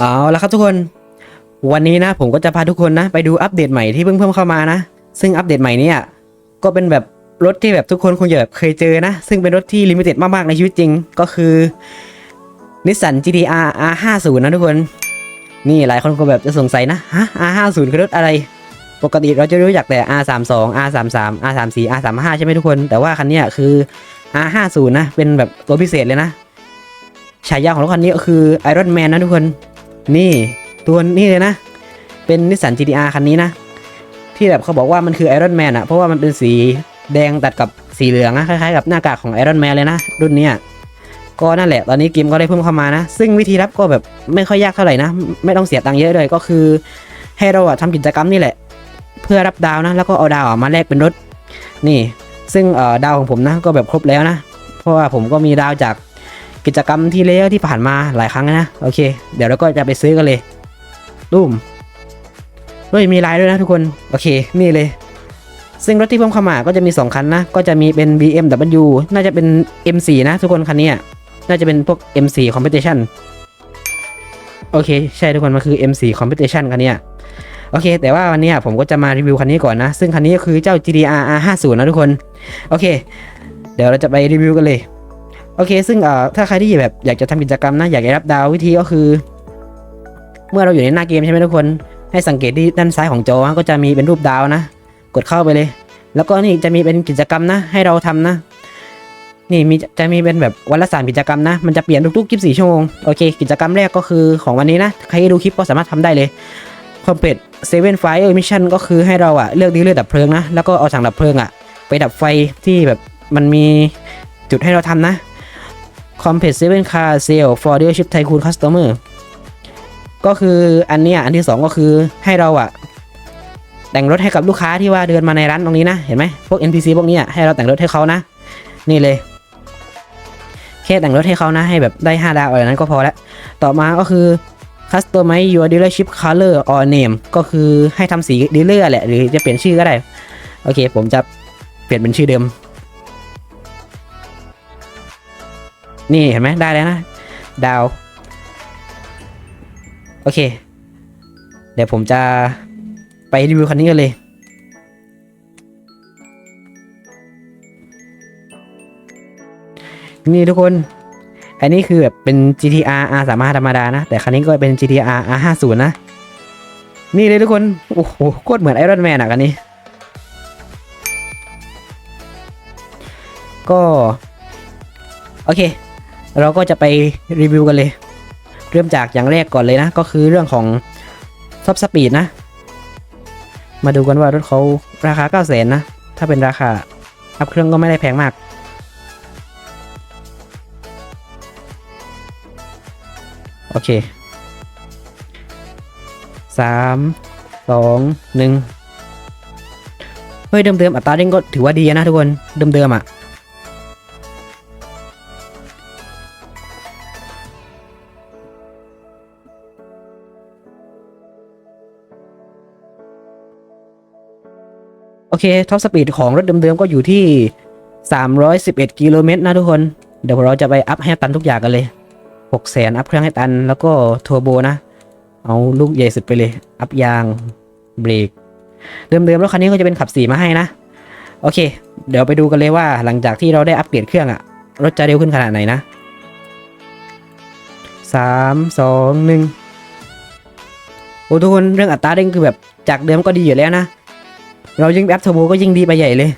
เอาละครับทุกคน วันนี้นะผมก็จะพาทุกคนนะ ไปดูอัปเดตใหม่ที่เพิ่งเพิ่มเข้ามานะ ซึ่งอัปเดตใหม่นี่ยก็เป็นแบบรถที่แบบทุกคนคงจะแบบเคยเจอนะ ซึ่งเป็นรถที่ลิมิเต็ดมากๆในชีวิตจริง ก็คือนิสสัน GTR R50 นะทุกคน นี่หลายคนก็แบบจะสงสัยนะฮะ R50 คือรถอะไร ปกติเราจะรู้จักแต่ R32 R33 R34 R35 ใช่ไหมทุกคน แต่ว่าคันนี้คือ R50 นะ เป็นแบบตัวพิเศษเลยนะ ฉายาของรถคันนี้ก็คือ Iron Man นะทุกคน นี่ตัวนี้เลยนะ เป็นนิสสัน GTR คันนี้นะ ที่แบบเขาบอกว่ามันคือ Iron Man อะเพราะว่ามันเป็นสีแดงตัดกับสีเหลืองนะคล้ายๆกับหน้ากากของ Iron Man เลยนะ รุ่นนี้ก็นั่นแหละ ตอนนี้เกมก็ได้เพิ่มเข้ามานะ ซึ่งวิธีรับก็แบบไม่ค่อยยากเท่าไหร่นะ ไม่ต้องเสียตังค์เยอะเลยก็คือ ให้เราอะทำกิจกรรมนี่แหละ เพื่อรับดาวนะ แล้วก็เอาดาวมาแลกเป็นรถ นี่ ซึ่งดาวของผมนะก็แบบครบแล้วนะ เพราะว่าผมก็มีดาวจาก กิจกรรมที่แล้วที่ผ่านมาหลายครั้งนะ โอเค เดี๋ยวเราก็จะไปซื้อกันเลยตุ้มเฮ้ยมีลายด้วยนะทุกคน โอเค นี่เลย ซึ่งรถที่เพิ่มเข้ามาก็จะมี 2 คันนะ ก็จะมีเป็น BMW น่าจะเป็น M4 นะทุกคนคันนี้น่าจะเป็นพวก M4 Competition โอเค ใช่ทุกคนมันคือ M4 Competition คันนี้โอเค แต่ว่าวันนี้ผมก็จะมารีวิวคันนี้ก่อนนะ ซึ่งคันนี้ก็คือเจ้า GTR R50 นะทุกคน โอเค เดี๋ยวเราจะไปรีวิวกันเลย โอเค ซึ่งเอ่อถ้าใครที่แบบอยากจะทำกิจกรรมนะอยากจะรับดาววิธีก็คือ เมื่อเราอยู่ในหน้าเกมใช่ไหมทุกคนให้สังเกตที่ด้านซ้ายของจอก็จะมีเป็นรูปดาวนะ กดเข้าไปเลย แล้วก็นี่จะมีเป็นกิจกรรมนะ ให้เราทำนะ นี่มีจะมีเป็นแบบวันละสามกิจกรรมนะ มันจะเปลี่ยนทุกๆ24ชั่วโมงโอเค กิจกรรมแรกก็คือของวันนี้นะ ใครที่ดูคลิปก็สามารถทำได้เลย Complete Seven Fire Mission ก็คือให้เราอะเลือกดีเลือร์ดับเพลิงนะ แล้วก็เอาถังดับเพลิงอะไปดับไฟที่แบบมันมีจุดให้เราทำนะ Complete Seven Car Sale for Dealership Tycoon Customer ก็คืออันเนี้ยอันที่สองก็คือให้เราอะแต่งรถให้กับลูกค้าที่ว่าเดินมาในร้านตรงนี้นะ เห็นไหมพวก NPC พวกนี้ยให้เราแต่งรถให้เขานะ นี่เลยแค่แต่งรถให้เขานะให้แบบได้ 5 ดาวอะไรนั้นก็พอแล้ว ต่อมาก็คือ Customize your dealership color or name ก็คือให้ทำสีดีลเลอร์แหละ หรือจะเปลี่ยนชื่อก็ได้ โอเค ผมจะเปลี่ยนเป็นชื่อเดิม นี่เห็นไหมได้แล้วนะ ดาว โอเค เดี๋ยวผมจะไปรีวิวคันนี้กันเลย นี่ทุกคน อันนี้คือแบบเป็น GTR R สามารถธรรมดานะ แต่คันนี้ก็เป็น GTR R 5 0นะ นี่เลยทุกคน โอ้โหโคตรเหมือนไอรอนแมนอะคันนี้ก็ โอเค เราก็จะไปรีวิวกันเลย เริ่มจากอย่างแรกก่อนเลยนะ ก็คือเรื่องของท็อปสปีดนะ มาดูกันว่ารถเขาราคา9 0 0 0 0นนะถ้าเป็นราคาอัพเครื่องก็ไม่ได้แพงมากโอเคสามสองหนึ่งเฮ้ยเดิมๆอัตราเร่งก็ถือว่าดีนะทุกคนเดิมๆอะ โอเคท็อปสปีดของรถเดิมๆก็อยู่ที่ 311 กิโลเมตรนะทุกคน เดี๋ยวเราจะไปอัพให้ตันทุกอย่างกันเลย6แสนอัพเครื่องให้ตันแล้วก็เทอร์โบนะ เอาลูกใหญ่สุดไปเลย อัพยางเบรกเดิมๆรถคันนี้ก็จะเป็นขับสีมาให้นะ โอเค เดี๋ยวไปดูกันเลยว่าหลังจากที่เราได้อัปเกรดเครื่องอะรถจะเร็วขึ้นขนาดไหนนะสามสองหนึ่งโอ้ทุกคนเรื่องอัตราเร่งคือแบบจากเดิมก็ดีอยู่แล้วนะ เรายิ่งอัพเทอร์โบก็ยิ่งดีไปใหญ่เลย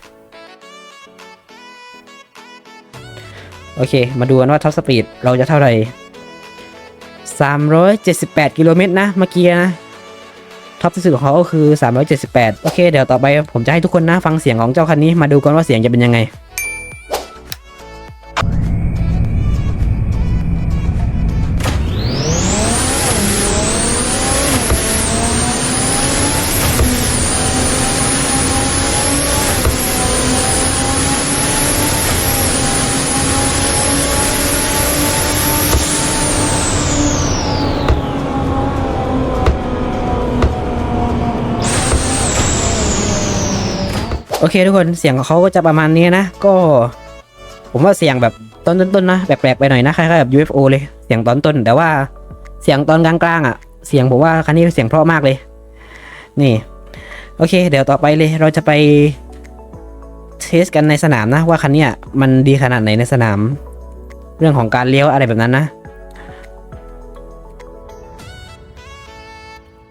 โอเค มาดูกันว่าท็อปสปีดเราจะเท่าไหร่ 378 กิโลเมตรนะ เมื่อกี้นะ ท็อปที่สุดของเขาก็คือ 378 โอเค เดี๋ยวต่อไปผมจะให้ทุกคนนะฟังเสียงของเจ้าคันนี้มาดูกันว่าเสียงจะเป็นยังไง โอเคทุกคนเสียงของเขาก็จะประมาณนี้นะ ก็ ผมว่าเสียงแบบตอนต้นๆนะแปลกๆไปหน่อยนะคล้ายๆแบบ UFO เลยเสียงตอนต้น แต่ว่าเสียงตอนกลางๆอะ เสียงผมว่าคันนี้เสียงเพราะมากเลย นี่ โอเค เดี๋ยวต่อไปเลยเราจะไปเทสกันในสนามนะ ว่าคันนี้มันดีขนาดไหนในสนาม เรื่องของการเลี้ยวอะไรแบบนั้นนะ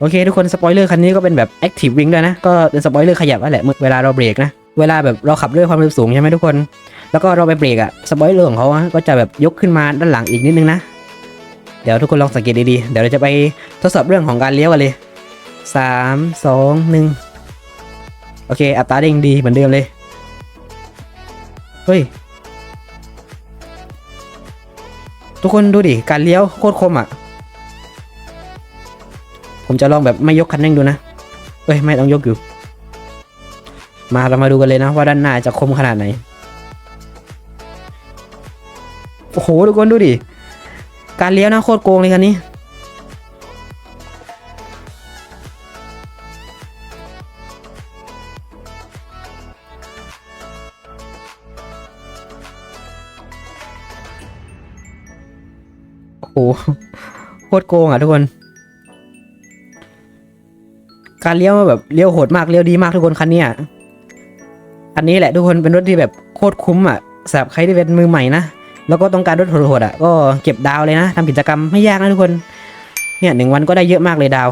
โอเคทุกคนสปอยเลอร์คันนี้ก็เป็นแบบ Active Wing ด้วยนะ ก็เป็นสปอยเลอร์ขยับนั่นแหละเวลาเราเบรกนะ เวลาแบบเราขับด้วยความเร็วสูงใช่ไหมทุกคน แล้วก็เราไปเบรกอะสปอยเลอร์ของเขาอะก็จะแบบยกขึ้นมาด้านหลังอีกนิดนึงนะ เดี๋ยวทุกคนลองสังเกตดีๆ เดี๋ยวเราจะไปทดสอบเรื่องของการเลี้ยวกันเลยสามสองหนึ่งโอเค อัตราเด้งดีเหมือนเดิมเลย เฮ้ย ทุกคนดูดิ การเลี้ยวโคตรคมอะ ผมจะลองแบบไม่ยกคันเร่งดูนะ เอ้ยไม่ต้องยกอยู่ มาเรามาดูกันเลยนะว่าด้านหน้าจะคมขนาดไหน โอ้โหทุกคนดูดิ การเลี้ยวนะโคตรโกงเลยคันนี้ โอ้โหโคตรโกงอะทุกคน การเลี้ยวแบบเลี้ยวโหดมากเลี้ยวดีมากทุกคนคันเนี้ยอันนี้แหละทุกคนเป็นรถที่แบบโคตรคุ้มอะสำหรับใครที่เป็นมือใหม่นะแล้วก็ต้องการรถโหดๆอะก็เก็บดาวเลยนะทำกิจกรรมไม่ยากนะทุกคนเนี่ยหนึ่งวันก็ได้เยอะมากเลยดาว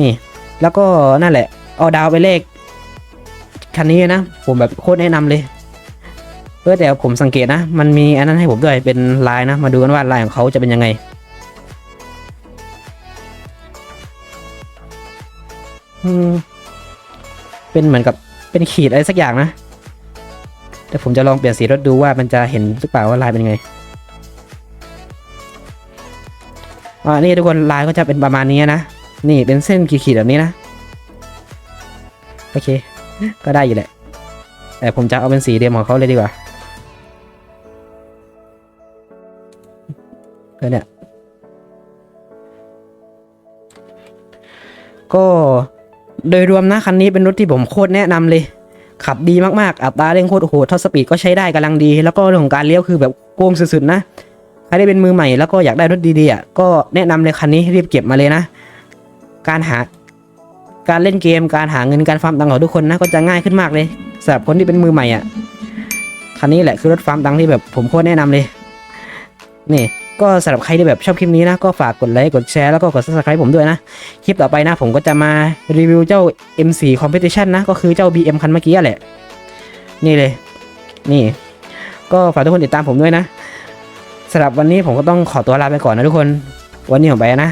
นี่ แล้วก็นั่นแหละ เอาดาวไปเลขคันนี้นะ ผมแบบโคตรแนะนำเลยเออแต่ผมสังเกตนะ มันมีอันนั้นให้ผมด้วยเป็นลายนะ มาดูกันว่าลายของเขาจะเป็นยังไง เป็นเหมือนกับเป็นขีดอะไรสักอย่างนะแต่ผมจะลองเปลี่ยนสีรถดูว่ามันจะเห็นหรือเปล่าว่าลายเป็นไงอ่านี่ทุกคนลายก็จะเป็นประมาณนี้นะ นี่เป็นเส้นขีดๆแบบนี้นะ โอเค ก็ได้อยู่แหละ แต่ผมจะเอาเป็นสีเดิมของเขาเลยดีกว่าก็เนี่ย ก็ โดยรวมนะคันนี้เป็นรถที่ผมโคตรแนะนำเลย ขับดีมากๆ อัตราเร่งโคตรโหดท็อปสปีดก็ใช้ได้กำลังดี แล้วก็เรื่องของการเลี้ยวคือแบบโกงสุดๆนะ ใครได้เป็นมือใหม่แล้วก็อยากได้รถดีๆอะก็แนะนำเลยคันนี้รีบเก็บมาเลยนะ การหาการเล่นเกมการหาเงินการฟาร์มตังค์ของทุกคนนะก็จะง่ายขึ้นมากเลยสำหรับคนที่เป็นมือใหม่อะคันนี้แหละคือรถฟาร์มตังค์ที่แบบผมโคตรแนะนำเลย นี่ ก็สำหรับใครที่แบบชอบคลิปนี้นะ ก็ฝากกดไลค์กดแชร์แล้วก็กด subscribe ผมด้วยนะ คลิปต่อไปนะผมก็จะมารีวิวเจ้า M4 Competition นะ ก็คือเจ้า BM คันเมื่อกี้แหละ นี่เลย นี่ ก็ฝากทุกคนติดตามผมด้วยนะสำหรับวันนี้ผมก็ต้องขอตัวลาไปก่อนนะทุกคน วันนี้ผมไปนะ